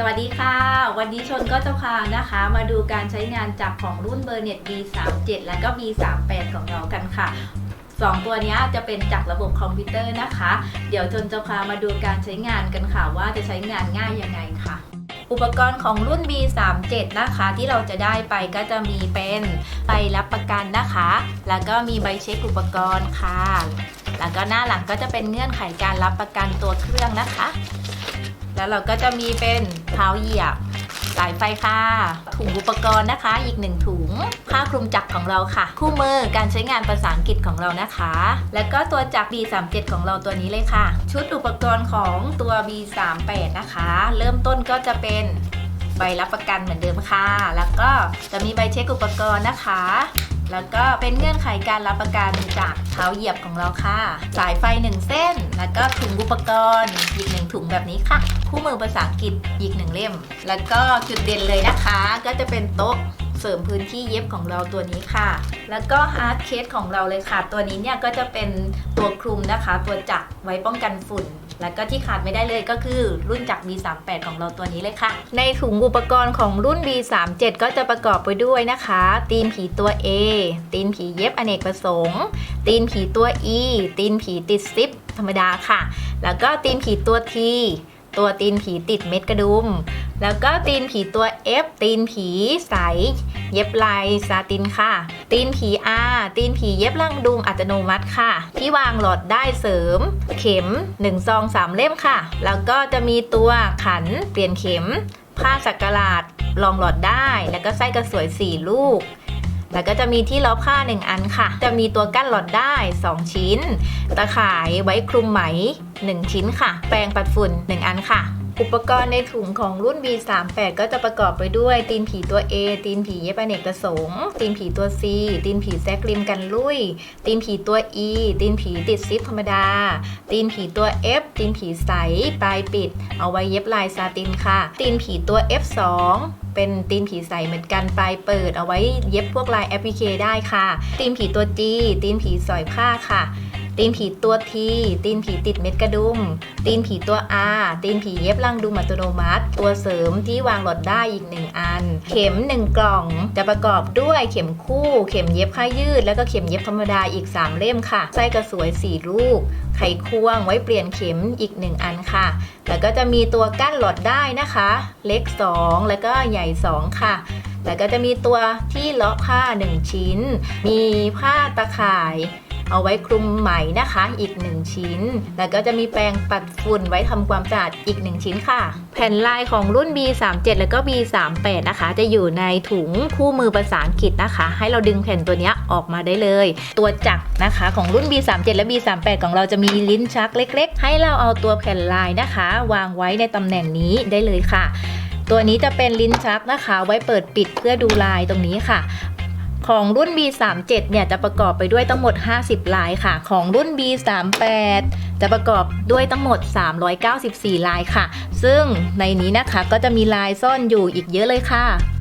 สวัสดีค่ะ วันนี้ชนก็จะพานะคะ มาดูการใช้งานจักรของรุ่นเบอร์เน็ต B37 และก็ B38 ของเรากันค่ะสองตัวนี้จะเป็นจักรระบบคอมพิวเตอร์นะคะ เดี๋ยวชนจะพามาดูการใช้งานกันค่ะ ว่าจะใช้งานง่ายยังไงค่ะ อุปกรณ์ของรุ่น B37 นะคะ ที่เราจะได้ไปก็จะมีเป็นใบรับประกันนะคะ แล้วก็มีใบเช็คอุปกรณ์ค่ะ แล้วก็หน้าหลังก็จะเป็นเงื่อนไขการรับประกันตัวเครื่องนะคะ แล้วเราก็จะมีเป็นเท้าเหยียบสายไฟค่ะ ถุงอุปกรณ์นะคะ อีกหนึ่งถุง ผ้าคลุมจักรของเราค่ะ คู่มือการใช้งานภาษาอังกฤษของเรานะคะ แล้วก็ตัวจักร B37 ของเราตัวนี้เลยค่ะ ชุดอุปกรณ์ของตัว B38 นะคะ เริ่มต้นก็จะเป็นใบรับประกันเหมือนเดิมค่ะ แล้วก็จะมีใบเช็คอุปกรณ์นะคะ แล้วก็เป็นเงื่อนไขการรับประกันจากเท้าเหยียบของเราค่ะ สายไฟ 1 เส้น แล้วก็ถุงอุปกรณ์อีกหนึ่งถุงแบบนี้ค่ะ คู่มือภาษาอังกฤษอีกหนึ่งเล่ม แล้วก็จุดเด่นเลยนะคะ ก็จะเป็นโต๊ะเสริมพื้นที่เย็บของเราตัวนี้ค่ะ แล้วก็ฮาร์ดเคสของเราเลยค่ะ ตัวนี้เนี่ยก็จะเป็นตัวคลุมนะคะ ตัวจักไว้ป้องกันฝุ่น แล้วก็ที่ขาดไม่ได้เลยก็คือรุ่นจักร B38 ของเราตัวนี้เลยค่ะ ในถุงอุปกรณ์ของรุ่น B37 ก็จะประกอบไปด้วยนะคะ ตีนผีตัว A ตีนผีเย็บอเนกประสงค์ ตีนผีตัว E ตีนผีติดซิปธรรมดาค่ะ แล้วก็ตีนผีตัว T ตัวตีนผีติดเม็ดกระดุม แล้วก็ตีนผีตัว F ตีนผีใส เย็บลายซาตินค่ะ ตีนผี R ตีนผีเย็บลังดุมอัตโนมัติค่ะ ที่วางหลอดได้เสริม เข็ม1ซอง3เล่มค่ะ แล้วก็จะมีตัวขันเปลี่ยนเข็ม ผ้าสักหลาดรองหลอดได้ แล้วก็ไส้กระสวย 4 ลูกแล้วก็จะมีที่ล้อผ้า 1 อันค่ะ จะมีตัวกั้นหลอดได้ 2 ชิ้น ตะข่ายไว้คลุมไหม 1 ชิ้นค่ะ แปรงปัดฝุ่น 1 อันค่ะ อุปกรณ์ในถุงของรุ่น B38 ก็จะประกอบไปด้วย ตีนผีตัว A ตีนผีเย็บอเนกประสงค์ตีนผีตัว C ตีนผีแซกริมกันลุย ตีนผีตัว E ตีนผีติดซิปธรรมดา ตีนผีตัว F ตีนผีใสปลายปิด เอาไว้เย็บลายซาตินค่ะ ตีนผีตัว F2 เป็นตีนผีใสเหมือนกันปลายเปิด เอาไว้เย็บพวกลายแอปพลิเคได้ค่ะ ตีนผีตัว G ตีนผีสอยผ้าค่ะ ตีนผีตัว T ตีนผีติดเม็ดกระดุม ตีนผีตัว R ตีนผีเย็บลังดุมอัตโนมัติ ตัวเสริมที่วางหลอดได้อีก1อัน เข็ม 1 กล่องจะประกอบด้วยเข็มคู่ เข็มเย็บผ้ายืด แล้วก็เข็มเย็บธรรมดาอีก 3 เล่มค่ะ ไส้กระสวย 4 ลูก ไขควงไว้เปลี่ยนเข็มอีก 1 อันค่ะ แล้วก็จะมีตัวกั้นหลอดได้นะคะ เล็ก 2 แล้วก็ใหญ่ 2 ค่ะแล้วก็จะมีตัวที่เลาะผ้า 1 ชิ้น มีผ้าตะข่าย เอาไว้คลุมไหมนะคะ อีก 1 ชิ้น แล้วก็จะมีแปรงปัดฝุ่นไว้ทำความสะอาดอีก 1 ชิ้นค่ะ แผ่นลายของรุ่น B37 แล้วก็ B38 นะคะ จะอยู่ในถุงคู่มือภาษาอังกฤษนะคะ ให้เราดึงแผ่นตัวนี้ออกมาได้เลย ตัวจักรนะคะของรุ่น B37 และ B38 ของเราจะมีลิ้นชักเล็ก ๆ ให้เราเอาตัวแผ่นลายนะคะ วางไว้ในตำแหน่งนี้ได้เลยค่ะตัวนี้จะเป็นลิ้นชักนะคะ ไว้เปิดปิดเพื่อดูลายตรงนี้ค่ะ ของรุ่น B37 เนี่ยจะประกอบไปด้วยทั้งหมด 50 ลายค่ะ ของรุ่น B38 จะประกอบด้วยทั้งหมด 394 ลายค่ะ ซึ่งในนี้นะคะก็จะมีลายซ่อนอยู่อีกเยอะเลยค่ะ